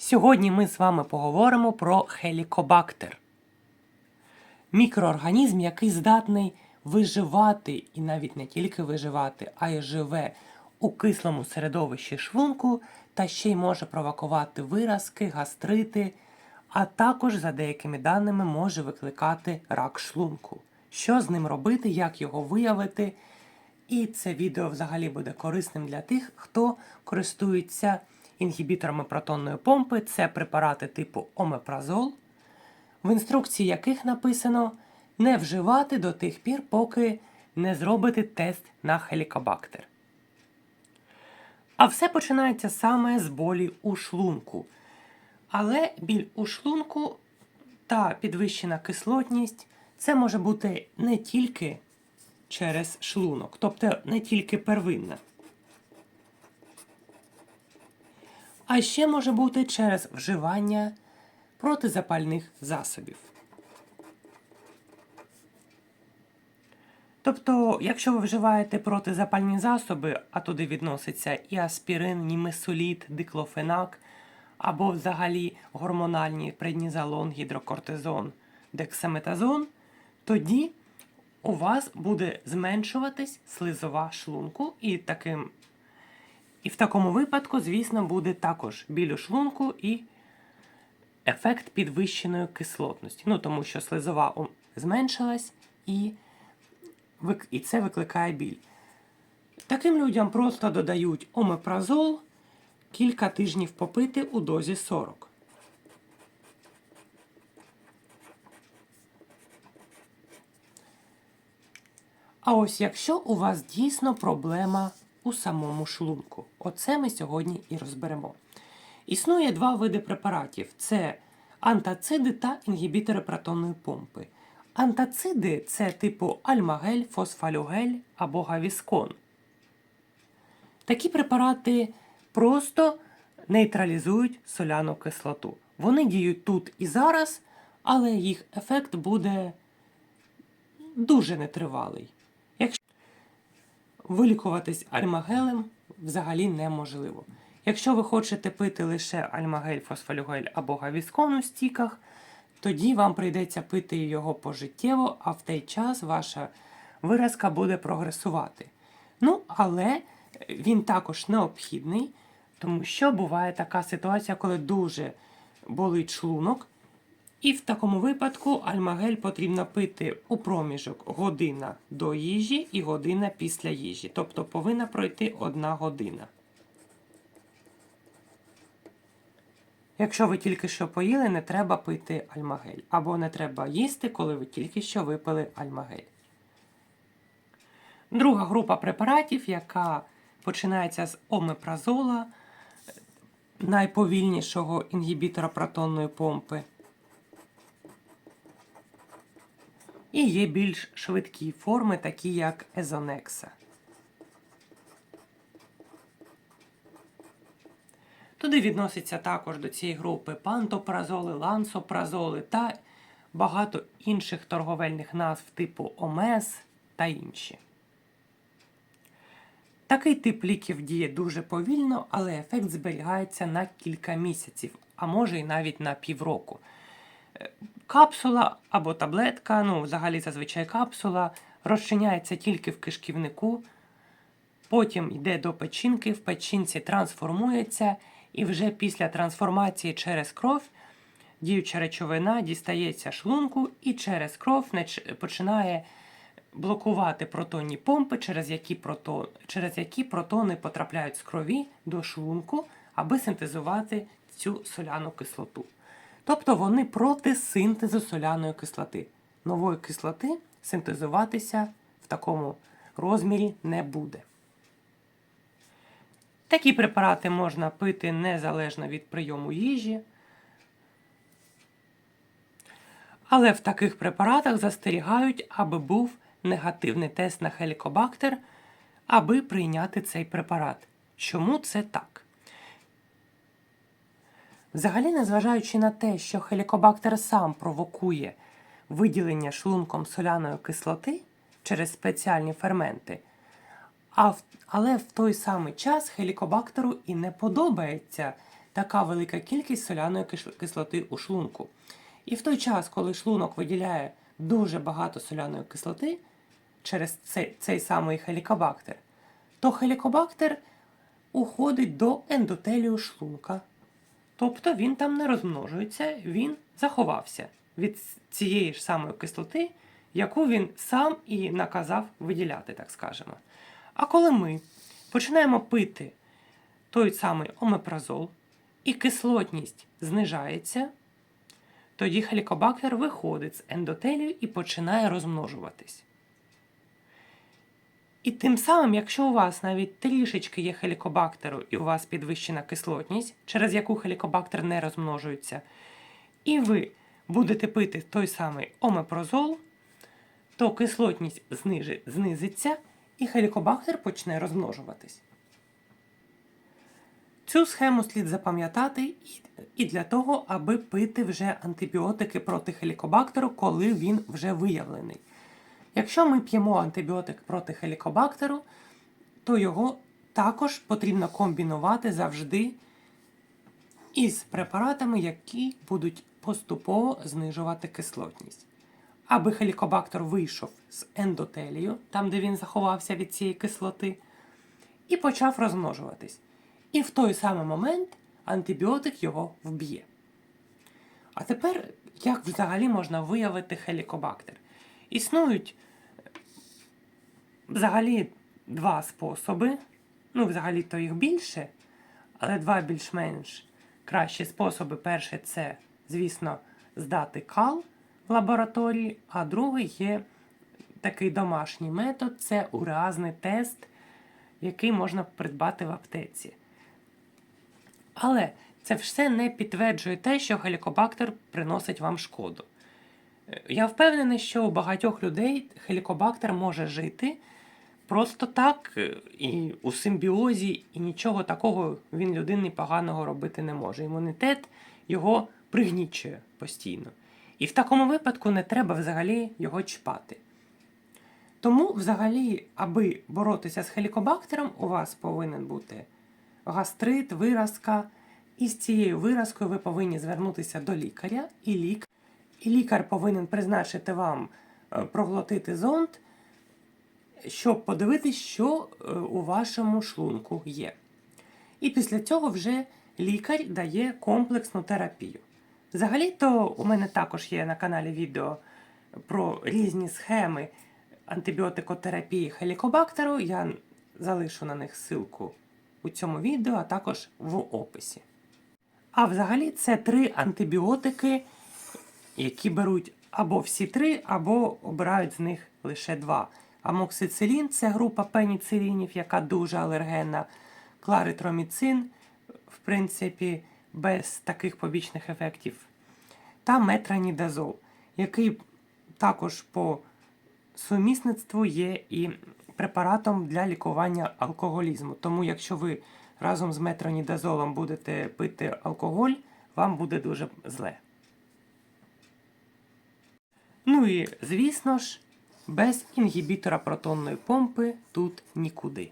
Сьогодні ми з вами поговоримо про хелікобактер. Мікроорганізм, який здатний виживати і навіть не тільки виживати, а й живе у кислому середовищі шлунку та ще й може провокувати виразки, гастрити, а також, за деякими даними, може викликати рак шлунку. Що з ним робити, як його виявити? І це відео взагалі буде корисним для тих, хто користується інгібіторами протонної помпи. Це препарати типу омепразол, в інструкції яких написано не вживати до тих пір, поки не зробите тест на хелікобактер. А все починається саме з болі у шлунку. Але біль у шлунку та підвищена кислотність це може бути не тільки через шлунок, тобто не тільки первинна. А ще може бути через вживання протизапальних засобів. Тобто, якщо ви вживаєте протизапальні засоби, а туди відноситься і аспірин, німесоліт, диклофенак, або взагалі гормональні преднізолон, гідрокортизон, дексаметазон, тоді у вас буде зменшуватись слизова шлунку, і таким і в такому випадку, звісно, буде також біль у шлунку і ефект підвищеної кислотності. Ну, тому що слизова зменшилась і, і це викликає біль. Таким людям просто додають омепразол кілька тижнів попити у дозі 40. А ось якщо у вас дійсно проблема у самому шлунку, оце ми сьогодні і розберемо. Існує два види препаратів: це антациди та інгібітори протонної помпи. Антациди це типу альмагель, фосфалюгель або гавіскон. Такі препарати просто нейтралізують соляну кислоту. Вони діють тут і зараз, але їх ефект буде дуже нетривалий. Вилікуватись альмагелем взагалі неможливо. Якщо ви хочете пити лише альмагель, фосфалюгель або гавіскон у стіках, тоді вам прийдеться пити його пожиттєво, а в той час ваша виразка буде прогресувати. Ну, але він також необхідний, тому що буває така ситуація, коли дуже болить шлунок, і в такому випадку альмагель потрібно пити у проміжок година до їжі і година після їжі. Тобто повинна пройти одна година. Якщо ви тільки що поїли, не треба пити альмагель. Або не треба їсти, коли ви тільки що випили альмагель. Друга група препаратів, яка починається з омепразола, найповільнішого інгібітора протонної помпи. І є більш швидкі форми, такі як езонекса. Туди відноситься також до цієї групи пантопразоли, лансопразоли та багато інших торговельних назв типу ОМЕС та інші. Такий тип ліків діє дуже повільно, але ефект зберігається на кілька місяців, а може і навіть на півроку. Капсула або таблетка, ну, взагалі зазвичай капсула, розчиняється тільки в кишківнику, потім йде до печінки, в печінці трансформується, і вже після трансформації через кров діюча речовина дістається шлунку і через кров починає блокувати протонні помпи, через які, прото... через які протони потрапляють з крові до шлунку, аби синтезувати цю соляну кислоту. Тобто вони проти синтезу соляної кислоти. Нової кислоти синтезуватися в такому розмірі не буде. Такі препарати можна пити незалежно від прийому їжі. Але в таких препаратах застерігають, аби був негативний тест на хелікобактер, аби прийняти цей препарат. Чому це так? Взагалі, незважаючи на те, що хелікобактер сам провокує виділення шлунком соляної кислоти через спеціальні ферменти, але в той самий час хелікобактеру і не подобається така велика кількість соляної кислоти у шлунку. І в той час, коли шлунок виділяє дуже багато соляної кислоти через цей, цей самий хелікобактер, то хелікобактер уходить до ендотелію шлунка. Тобто він там не розмножується, він заховався від цієї ж самої кислоти, яку він сам і наказав виділяти, так скажемо. А коли ми починаємо пити той самий омепразол, і кислотність знижається, тоді хелікобактер виходить з ендотелію і починає розмножуватись. І тим самим, якщо у вас навіть трішечки є хелікобактеру і у вас підвищена кислотність, через яку хелікобактер не розмножується, і ви будете пити той самий омепрозол, то кислотність знижи- знизиться і хелікобактер почне розмножуватись. Цю схему слід запам'ятати і- для того, аби пити вже антибіотики проти хелікобактеру, коли він вже виявлений. Якщо ми п'ємо антибіотик проти хелікобактеру, то його також потрібно комбінувати завжди із препаратами, які будуть поступово знижувати кислотність. Аби хелікобактер вийшов з ендотелію, там де він заховався від цієї кислоти, і почав розмножуватись. І в той самий момент антибіотик його вб'є. А тепер, як взагалі можна виявити хелікобактер? Існують взагалі два способи. Ну, взагалі то їх більше, але два більш-менш кращі способи. Перший це, звісно, здати кал в лабораторії, а другий є такий домашній метод це уреазний тест, який можна придбати в аптеці. Але це все не підтверджує те, що хелікобактер приносить вам шкоду. Я впевнений, що у багатьох людей хелікобактер може жити просто так е, і у симбіозі, і нічого такого він людині поганого робити не може. Імунітет його пригнічує постійно. І в такому випадку не треба взагалі його чіпати. Тому, взагалі, аби боротися з хелікобактером, у вас повинен бути гастрит, виразка. І з цією виразкою ви повинні звернутися до лікаря, і, лік... і лікар повинен призначити вам е, проглотити зонд, щоб подивитись, що е, у вашому шлунку є. І після цього вже лікар дає комплексну терапію. Взагалі-то у мене також є на каналі відео про різні схеми антибіотикотерапії хелікобактеру. Я залишу на них ссылку у цьому відео, а також в описі. А взагалі це три антибіотики, які беруть або всі три, або обирають з них лише два. Амоксицилін це група пеніцилінів, яка дуже алергенна. Кларитроміцин, в принципі, без таких побічних ефектів. Та метранідазол, який також по сумісництву є і препаратом для лікування алкоголізму. Тому, якщо ви разом з метронідазолом будете пити алкоголь, вам буде дуже зле. Ну і звісно ж, без інгібітора протонної помпи тут нікуди.